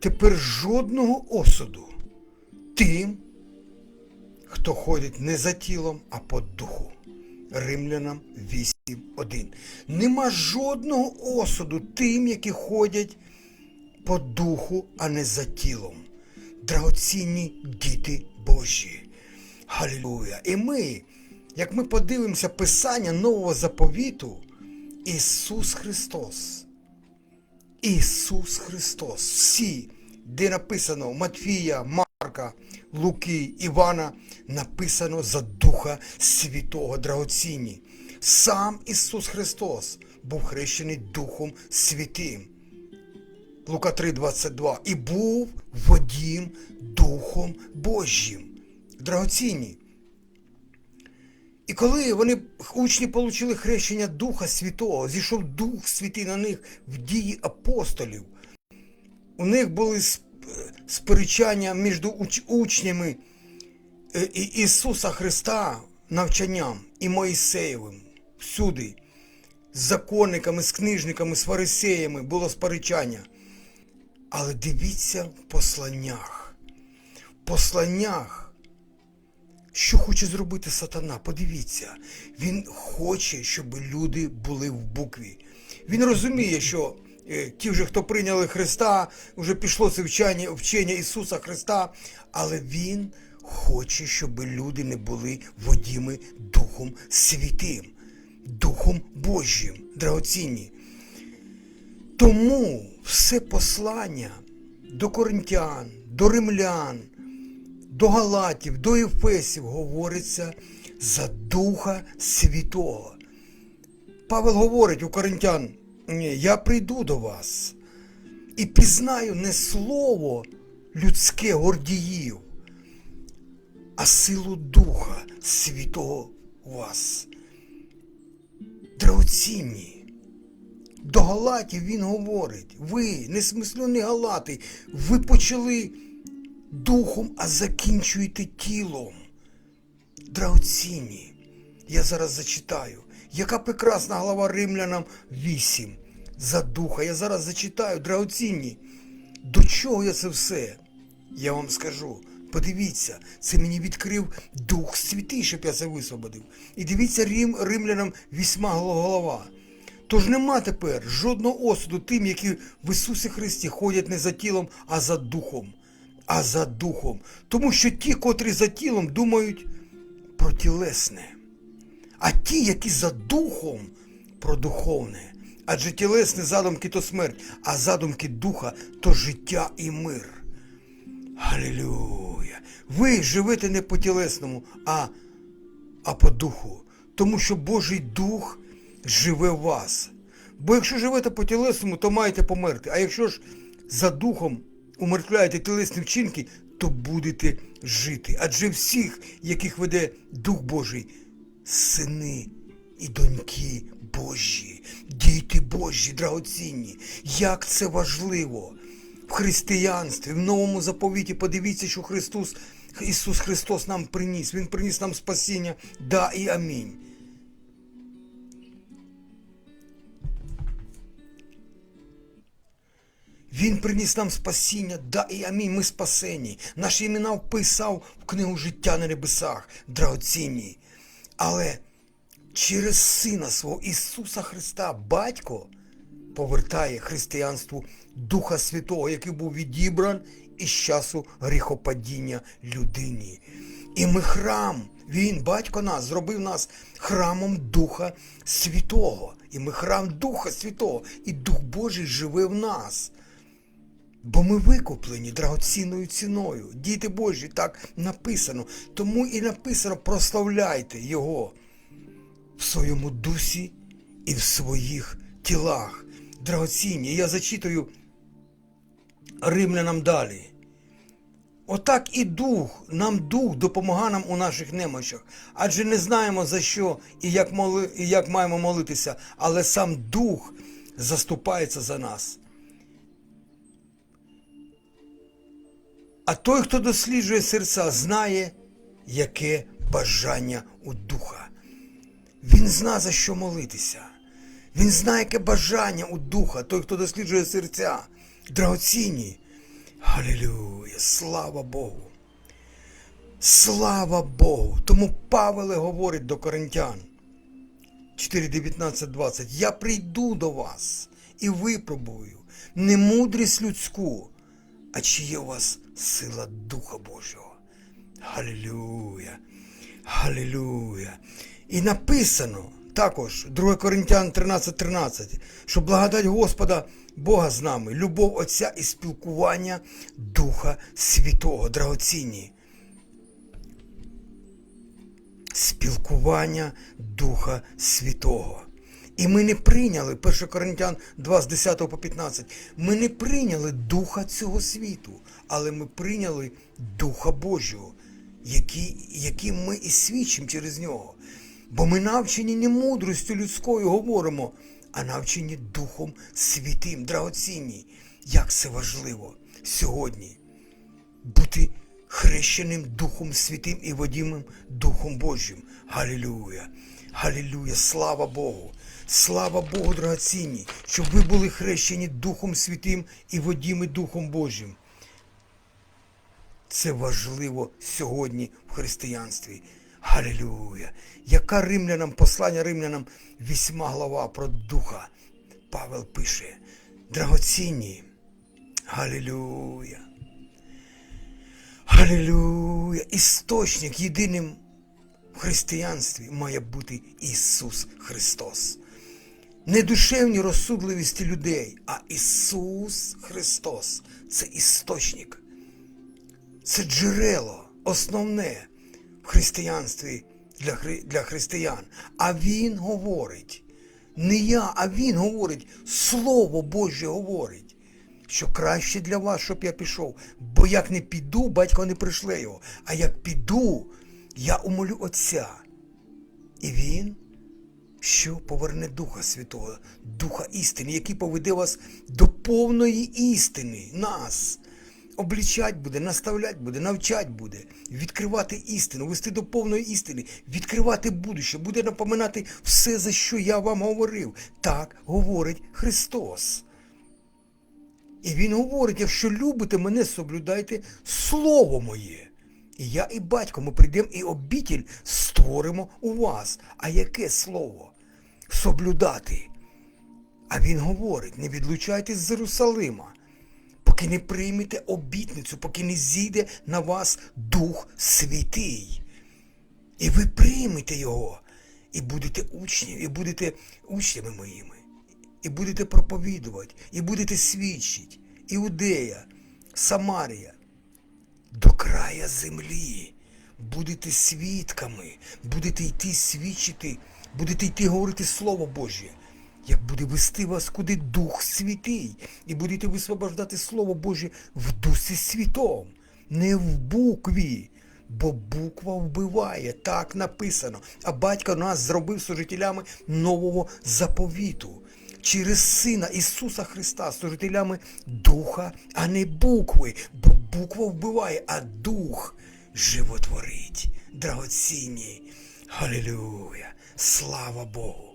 тепер жодного осуду тим, хто ходить не за тілом, а по духу. Римлянам 8.1. Нема жодного осуду тим, які ходять по духу, а не за тілом. Драгоцінні діти Божі. Халілуя! І ми, як ми подивимося Писання Нового заповіту, Ісус Христос. Ісус Христос. Всі, де написано Матфія, Марка, Луки, Івана, написано за Духа Святого Драгоцінні. Сам Ісус Христос був хрещений Духом Святим. Лука 3,22. І був водім Духом Божим. Драгоцінні. І коли вони, учні, отримали хрещення Духа Святого, зійшов Дух Святий на них в дії апостолів. У них були сперечання між уч- учнями е, Ісуса Христа навчанням і Моїсеєвим. Всюди. З законниками, з книжниками, з фарисеями було сперечання. Але дивіться в посланнях. В посланнях що хоче зробити сатана? Подивіться, він хоче, щоб люди були в букві. Він розуміє, що е, ті вже, хто прийняли Христа, вже пішло це вчення, вчення Ісуса Христа, але Він хоче, щоб люди не були водіми Духом Святим, Духом Божим, драгоцінні. Тому все послання до коринтян, до римлян, до Галатів, до Єфесів говориться за Духа Святого. Павел говорить у Коринтян, я прийду до вас і пізнаю не слово людське гордіїв, а силу Духа Святого у вас. Драгоцінні. До Галатів він говорить, ви, несмислені Галати, ви почали духом, а закінчуєте тілом. Драгоцінні. Я зараз зачитаю. Яка прекрасна глава Римлянам 8 за духа. Я зараз зачитаю, драгоцінні. До чого я це все? Я вам скажу. Подивіться, це мені відкрив Дух Святий, щоб я це висвободив. І дивіться Рим, римлянам вісьма голова. Тож нема тепер жодного осуду тим, які в Ісусі Христі ходять не за тілом, а за духом. А за духом. Тому що ті, котрі за тілом, думають про тілесне. А ті, які за духом, про духовне. Адже тілесне задумки то смерть, а задумки духа то життя і мир. Галілюя! Ви живете не по тілесному, а, а по духу. Тому що Божий Дух живе в вас. Бо якщо живете по тілесному, то маєте померти. А якщо ж за духом умертвляєте тілесні вчинки, то будете жити. Адже всіх, яких веде Дух Божий, сини і доньки Божі, діти Божі, драгоцінні. Як це важливо! В християнстві, в новому заповіті, подивіться, що Христос, Ісус Христос нам приніс. Він приніс нам спасіння, да і амінь. Він приніс нам спасіння, да і амінь, ми спасені. Наші імена вписав в книгу життя на небесах, драгоцінні. Але через Сина свого Ісуса Христа, Батько, повертає християнству Духа Святого, який був відібран із часу гріхопадіння людині. І ми храм, Він, батько нас, зробив нас храмом Духа Святого. І ми храм Духа Святого, і Дух Божий живе в нас. Бо ми викуплені драгоцінною ціною. Діти Божі, так написано. Тому і написано прославляйте Його в своєму дусі і в своїх тілах. Драгоцінні. Я зачитую римлянам далі. Отак і дух, нам дух допомагає нам у наших немочах, адже не знаємо за що і як, моли, і як маємо молитися, але сам дух заступається за нас. А той, хто досліджує серця, знає, яке бажання у духа. Він зна за що молитися. Він знає, яке бажання у духа, той, хто досліджує серця, драгоцінні. Халілюя! Слава Богу! Слава Богу! Тому Павеле говорить до коринтян 4.19.20 Я прийду до вас і випробую не мудрість людську, а чи є у вас сила Духа Божого. Халілюя! Халілюя! І написано також 2 Коринтян 13.13, 13, що благодать Господа Бога з нами, любов Отця і спілкування Духа Святого, драгоцінні. Спілкування Духа Святого. І ми не прийняли, 1 Коринтян 2 з 10 по 15, ми не прийняли Духа цього світу, але ми прийняли Духа Божого, яким ми і свідчимо через нього. Бо ми навчені не мудростю людською говоримо, а навчені Духом Святим, драгоцінні. Як це важливо сьогодні бути хрещеним Духом Святим і водімим Духом Божим. Галілюя! Галілюя! Слава Богу! Слава Богу, драгоцінні, щоб ви були хрещені Духом Святим і водіми Духом Божим. Це важливо сьогодні в християнстві. Галілюя! Яка римлянам, послання римлянам, вісьма глава про духа. Павел пише. Драгоцінні. Галілюя! Галілюя! Істочник єдиним в християнстві має бути Ісус Христос. Не душевні розсудливості людей, а Ісус Христос це істочник, це джерело основне в християнстві для, хри- для християн. А Він говорить, не я, а Він говорить, Слово Боже говорить, що краще для вас, щоб я пішов. Бо як не піду, батько не пришле його. А як піду, я умолю Отця. І Він що поверне Духа Святого, Духа істини, який поведе вас до повної істини, нас. Облічать буде, наставлять буде, навчать буде, відкривати істину, вести до повної істини, відкривати будуще, буде напоминати все, за що я вам говорив. Так говорить Христос. І Він говорить, якщо любите мене, соблюдайте Слово моє. І я і батько, ми прийдемо і обітіль створимо у вас. А яке слово? Соблюдати. А він говорить, не відлучайтесь з Єрусалима, поки не приймете обітницю, поки не зійде на вас Дух Святий. І ви приймете його, і будете учні, і будете учнями моїми, і будете проповідувати, і будете свідчити. Іудея, Самарія, до края землі. Будете свідками, будете йти свідчити, будете йти говорити Слово Боже, як буде вести вас куди Дух Святий, і будете висвобождати Слово Боже в Дусі Святом, не в букві. Бо буква вбиває, так написано. А батько нас зробив служителями нового заповіту через Сина Ісуса Христа, служителями Духа, а не букви. Бо буква вбиває, а дух животворить. Драгоцінні. Халілюя! Слава Богу!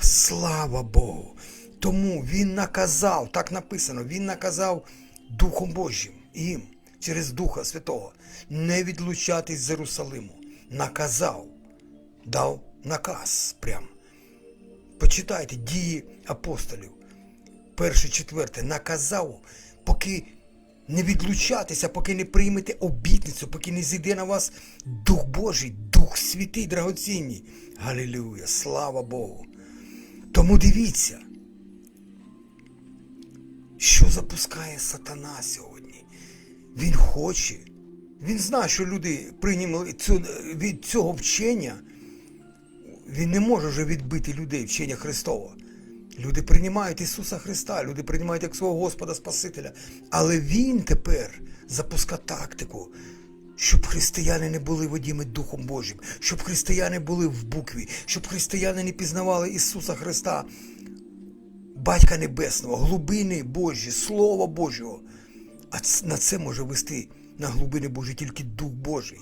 Слава Богу! Тому Він наказав, так написано, Він наказав Духом Божим їм через Духа Святого не відлучатись з Єрусалиму. Наказав, дав наказ прям. Почитайте дії апостолів. Перше, четверте, наказав, поки не відлучатися, поки не приймете обітницю, поки не зійде на вас Дух Божий, Дух Святий, драгоцінний. Галілюя, слава Богу. Тому дивіться, що запускає сатана сьогодні. Він хоче, він знає, що люди прийняли цю, від цього вчення. Він не може вже відбити людей вчення Христова. Люди приймають Ісуса Христа, люди приймають як свого Господа Спасителя. Але Він тепер запускає тактику, щоб християни не були водіми Духом Божим, щоб християни були в букві, щоб християни не пізнавали Ісуса Христа, Батька Небесного, глибини Божі, Слова Божого. А на це може вести на глибини Божі тільки Дух Божий.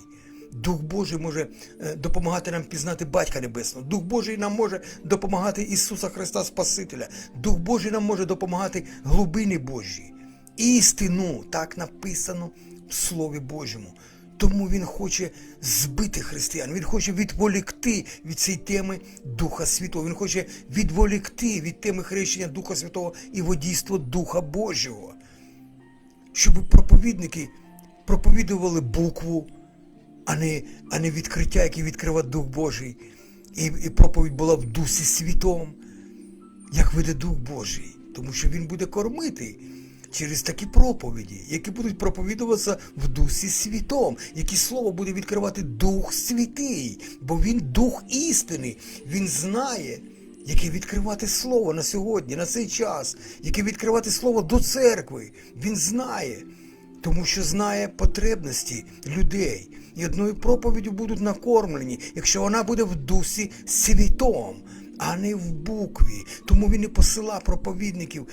Дух Божий може е, допомагати нам пізнати Батька Небесного. Дух Божий нам може допомагати Ісуса Христа Спасителя. Дух Божий нам може допомагати глибини Божі. істину, так написано в Слові Божому. Тому він хоче збити християн, він хоче відволікти від цієї теми Духа Святого. Він хоче відволікти від теми хрещення Духа Святого і водійства Духа Божого. Щоб проповідники проповідували букву, а не, а не відкриття, яке відкриває Дух Божий. І, і проповідь була в Дусі Святом, як веде Дух Божий. Тому що він буде кормити через такі проповіді, які будуть проповідуватися в Дусі Святом, які слово буде відкривати Дух Святий, бо він Дух істини, він знає. Яке відкривати слово на сьогодні, на цей час, яке відкривати слово до церкви. Він знає, тому що знає потребності людей. І одною проповіддю будуть накормлені, якщо вона буде в дусі світом, а не в букві. Тому він і посила проповідників.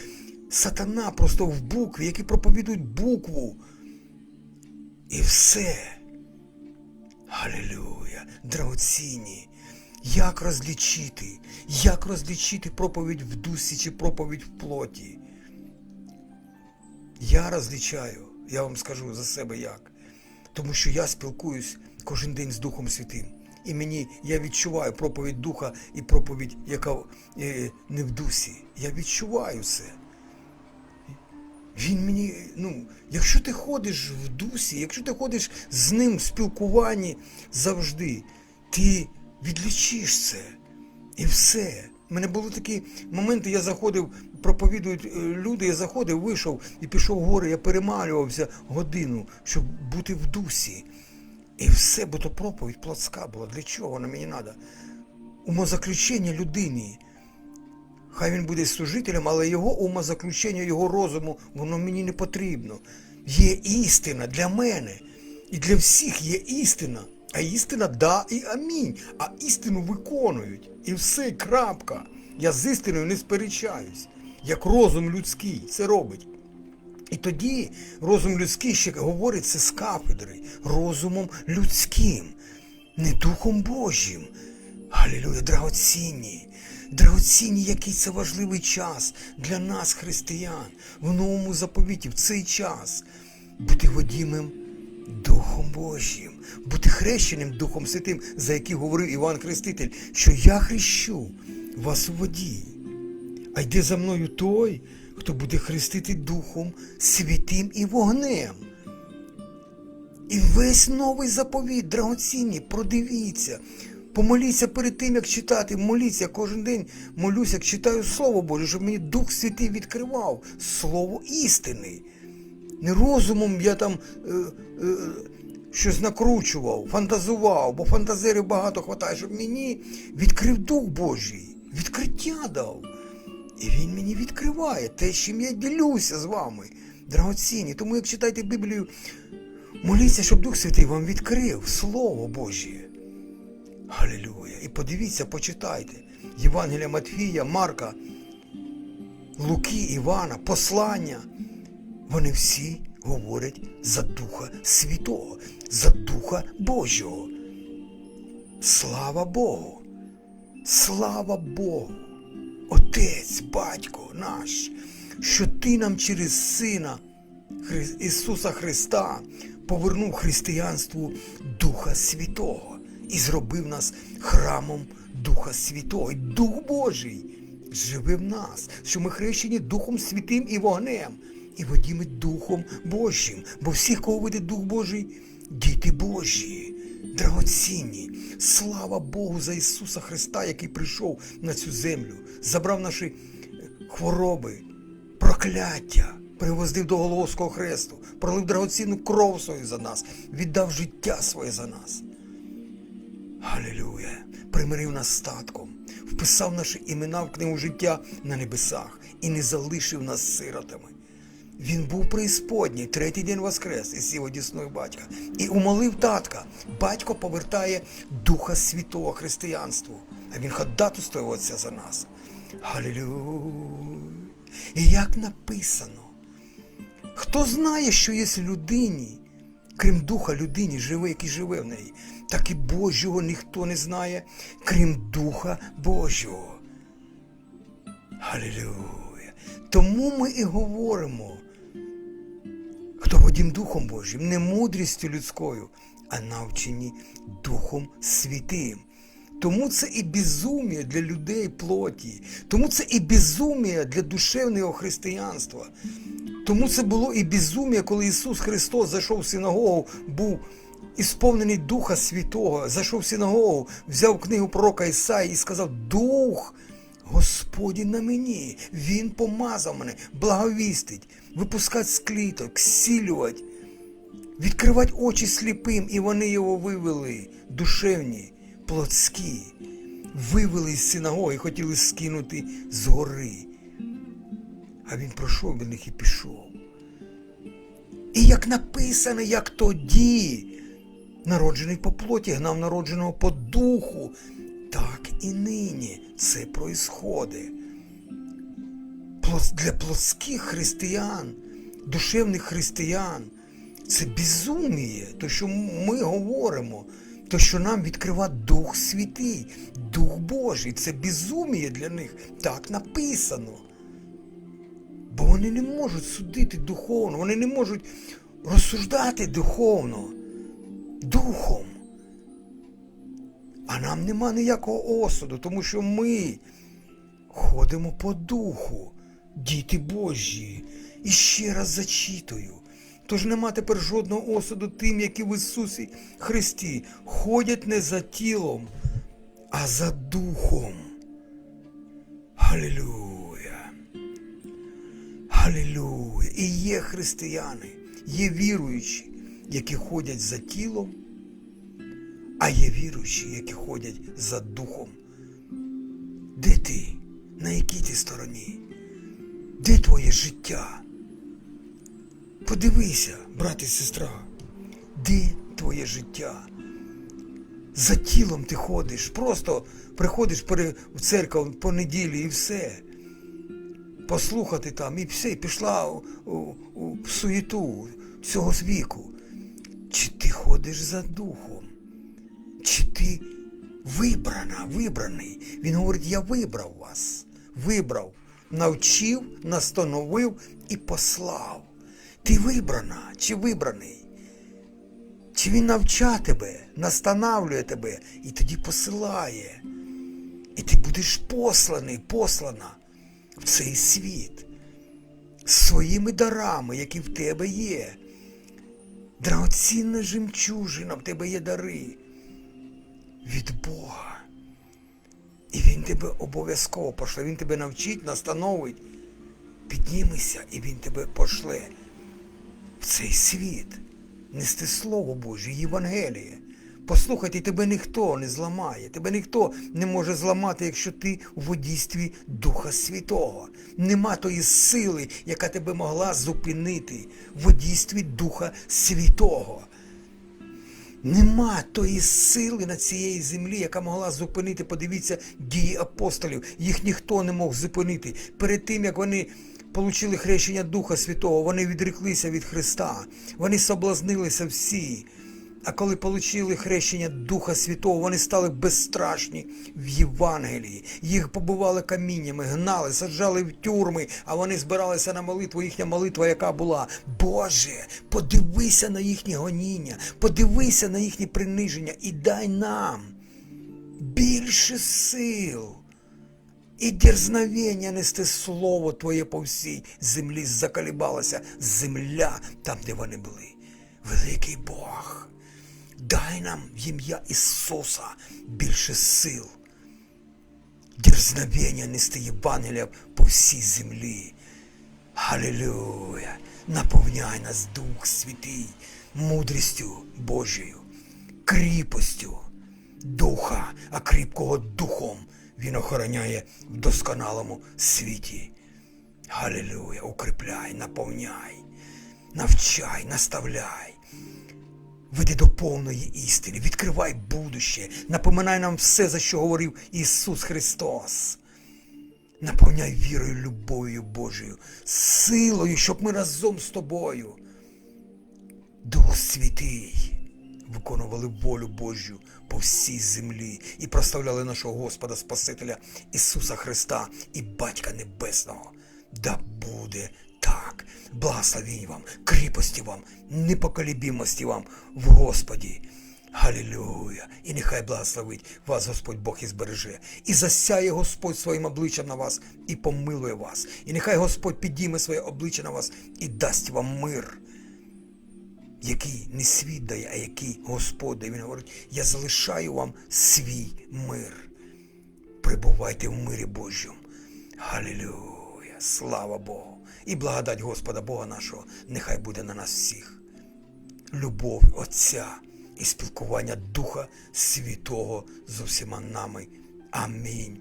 Сатана просто в букві, які проповідують букву. І все. Галилюя, драгоцінні. Як розлічити? Як розлічити проповідь в дусі чи проповідь в плоті? Я розлічаю, я вам скажу за себе як. Тому що я спілкуюсь кожен день з Духом Святим. І мені я відчуваю проповідь Духа і проповідь, яка е, не в дусі. Я відчуваю це. Він мені, ну, якщо ти ходиш в дусі, якщо ти ходиш з ним в спілкуванні завжди, ти відлічиш це. І все. У мене були такі моменти, я заходив, проповідують е, люди, я заходив, вийшов і пішов в гори, я перемалювався годину, щоб бути в дусі. І все, бо то проповідь плотська була. Для чого вона мені треба? Умозаключення людини. Хай він буде служителем, але його умозаключення, його розуму, воно мені не потрібно. Є істина для мене. І для всіх є істина. А істина да і амінь. А істину виконують. І все, крапка. Я з істиною не сперечаюсь. Як розум людський це робить. І тоді розум людський ще говорить це з кафедри, розумом людським, не Духом Божим. Галілюя, драгоцінні. Драгоцінні, який це важливий час для нас, християн, в новому заповіті, в цей час бути водімим Духом Божим, бути хрещеним Духом Святим, за який говорив Іван Хреститель, що я хрещу вас у воді. А йде за мною той, хто буде хрестити Духом Святим і вогнем. І весь новий заповіт, драгоцінні, продивіться. Помоліться перед тим, як читати, моліться кожен день молюся, як читаю Слово Боже, щоб мені Дух Святий відкривав Слово істини. Не розумом я там е, е, щось накручував, фантазував, бо фантазерів багато хватає, щоб мені відкрив Дух Божий, відкриття дав. І він мені відкриває те, чим я ділюся з вами, драгоцінні. Тому як читаєте Біблію, моліться, щоб Дух Святий вам відкрив Слово Божє. Галилюя. І подивіться, почитайте. Євангелія Матфія, Марка, Луки, Івана, послання. Вони всі говорять за Духа Святого, за Духа Божого. Слава Богу! Слава Богу! Отець, Батько наш, що Ти нам через Сина Ісуса Христа повернув християнству Духа Святого і зробив нас храмом Духа Святого. І Дух Божий живе в нас, що ми хрещені Духом Святим і вогнем, і водіми Духом Божим. Бо всіх, кого веде Дух Божий, діти Божі, драгоцінні. Слава Богу за Ісуса Христа, який прийшов на цю землю, забрав наші хвороби, прокляття, привоздив до Головського хресту, пролив драгоцінну кров свою за нас, віддав життя своє за нас. Галилюя! Примирив нас статком, вписав наші імена в книгу життя на небесах і не залишив нас сиротами. Він був преісподній, третій день воскрес і сів одісною батька. І умолив татка. Батько повертає Духа Святого християнству. А він ходатайствує Отця за нас. Галилюя! І як написано, хто знає, що є людині, крім духа людині живе, який живе в неї, так і Божого ніхто не знає, крім Духа Божого. Галилюя! Тому ми і говоримо хто водім Духом Божим, не мудрістю людською, а навчені Духом Святим. Тому це і безумія для людей плоті, тому це і безумія для душевного християнства. Тому це було і безумія, коли Ісус Христос зайшов в синагогу, був ісповнений Духа Святого, зайшов в синагогу, взяв книгу пророка Ісаї і сказав: Дух Господень на мені, Він помазав мене, благовістить, випускати з кліток, зцілювати, відкривати очі сліпим, і вони його вивели, душевні, плотські, вивели з синагоги, хотіли скинути з гори. А він пройшов від них і пішов. І як написано, як тоді, народжений по плоті, гнав народженого по духу, так і нині це происходить. Для плоских християн, душевних християн, це безуміє, то, що ми говоримо, то, що нам відкрива Дух Святий, Дух Божий, це безуміє для них. Так написано. Бо вони не можуть судити духовно, вони не можуть розсуждати духовно, духом. А нам нема ніякого осуду, тому що ми ходимо по духу, діти Божі. І ще раз зачитую. Тож нема тепер жодного осуду тим, які в Ісусі Христі ходять не за тілом, а за духом. Халілюя! Халілюя! І є християни, є віруючі, які ходять за тілом, є віруючі, які ходять за духом. Де ти? На якій ти стороні? Де твоє життя? Подивися, брат і сестра, де твоє життя? За тілом ти ходиш, просто приходиш в церкву по неділі і все. Послухати там, і все, і пішла у, у, у суєту цього віку. Чи ти ходиш за духом? Чи ти вибрана, вибраний? Він говорить, я вибрав вас, вибрав, навчив, настановив і послав. Ти вибрана чи вибраний? Чи він навча тебе, настанавлює тебе і тоді посилає. І ти будеш посланий, послана в цей світ з своїми дарами, які в тебе є. Драгоцінна жемчужина, в тебе є дари від Бога. І Він тебе обов'язково пошле. Він тебе навчить, настановить. Піднімися, і Він тебе пошле в цей світ. Нести Слово Боже, Євангеліє. Послухайте, тебе ніхто не зламає, тебе ніхто не може зламати, якщо ти у водійстві Духа Святого. Нема тої сили, яка тебе могла зупинити в водійстві Духа Святого. Нема тої сили на цієї землі, яка могла зупинити, подивіться, дії апостолів. Їх ніхто не мог зупинити. Перед тим, як вони отримали хрещення Духа Святого, вони відреклися від Христа. Вони соблазнилися всі. А коли отримали хрещення Духа Святого, вони стали безстрашні в Євангелії. Їх побивали каміннями, гнали, саджали в тюрми, а вони збиралися на молитву. Їхня молитва, яка була. Боже, подивися на їхнє гоніння, подивися на їхнє приниження і дай нам більше сил. І дерзновення нести слово Твоє по всій землі заколібалася земля там, де вони були. Великий Бог, дай нам в ім'я Ісуса більше сил, дерзновення нести Євангелія по всій землі. Халилюя! Наповняй нас Дух Святий, мудрістю Божою, кріпостю Духа, а кріпкого Духом Він охороняє в досконалому світі. Халилюя! Укріпляй, наповняй, навчай, наставляй. Веди до повної істини, відкривай будуще, напоминай нам все, за що говорив Ісус Христос. Наповняй вірою, любов'ю Божою, силою, щоб ми разом з тобою, Дух Святий, виконували волю Божю по всій землі і прославляли нашого Господа Спасителя Ісуса Христа і Батька Небесного. Да буде так. Благословінь вам, кріпості вам, непоколебімості вам в Господі. Галілюя! І нехай благословить вас Господь Бог і збереже, і засяє Господь своїм обличчям на вас і помилує вас. І нехай Господь підійме своє обличчя на вас і дасть вам мир, який не світ дає, а який Господь дає. Він говорить, я залишаю вам свій мир. Прибувайте в мирі Божому. Галілюя! Слава Богу! І благодать Господа Бога нашого нехай буде на нас всіх. Любов Отця і спілкування Духа Святого з усіма нами. Амінь.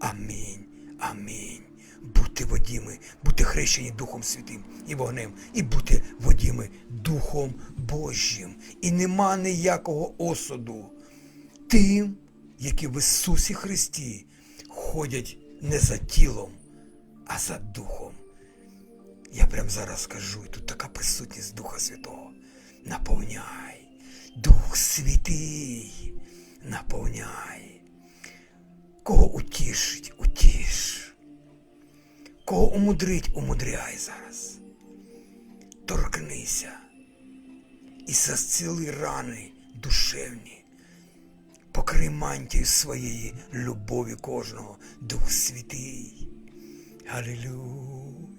Амінь. Амінь. Будьте водіми, будьте хрещені Духом Святим і вогнем, і будьте водіми Духом Божим. І нема ніякого осуду тим, які в Ісусі Христі ходять не за тілом, а за духом. Я прямо зараз скажу, і тут така присутність Духа Святого. Наповняй. Дух Святий, наповняй. Кого утішить, утіш. Кого умудрить, умудряй зараз. Торкнися і зціли рани душевні. Покрий мантію своєї любові кожного, Дух Святий. Галілюя.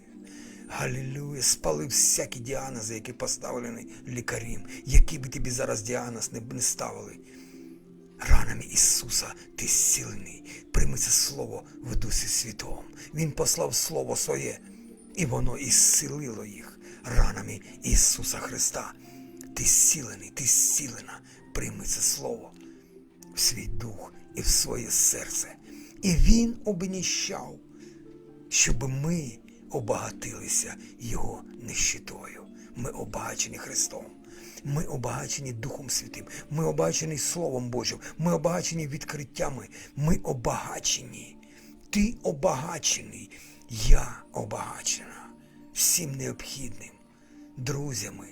Галілюя. Спали всякі діагнози, які поставлені лікарям. Який би тобі зараз діагноз не, не ставили. Ранами Ісуса ти зцілений. Прийми це слово в Дусі Святому. Він послав Слово Своє, і воно ісцілило їх ранами Ісуса Христа. Ти зцілений, ти зцілена. Прийми це слово в свій дух і в своє серце. І Він обніщав, щоб ми обагатилися Його нищитою. Ми обагачені Христом. Ми обагачені Духом Святим, ми обагачені Словом Божим, ми обагачені відкриттями, ми обагачені. Ти обагачений, я обагачена всім необхідним, друзями,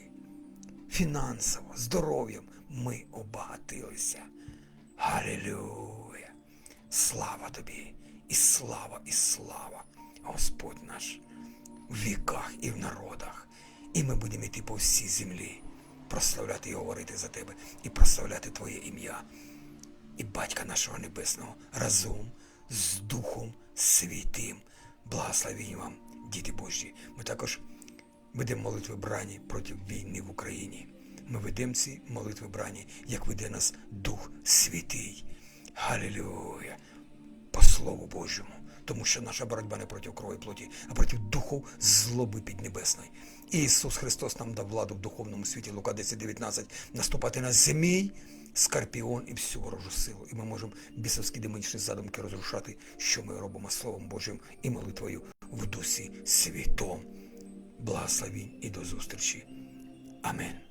фінансово, здоров'ям ми обагатилися. Галілюя! Слава тобі! І слава, і слава, Господь наш, в віках і в народах. І ми будемо йти по всій землі, прославляти і говорити за тебе, і прославляти Твоє ім'я. І Батька нашого Небесного разом з Духом Святим. Благословінь вам, діти Божі. Ми також ведемо молитви брані проти війни в Україні. Ми ведемо ці молитви брані, як веде нас Дух Святий. Галілюя! По Слову Божому. Тому що наша боротьба не проти крові плоті, а проти духов злоби піднебесної. І Ісус Христос нам дав владу в духовному світі, Лука 10.19, наступати на змій, скорпіон і всю ворожу силу. І ми можемо бісовські демонічні задумки розрушати, що ми робимо Словом Божим і молитвою в Дусі Святом. Благословінь і до зустрічі. Амінь.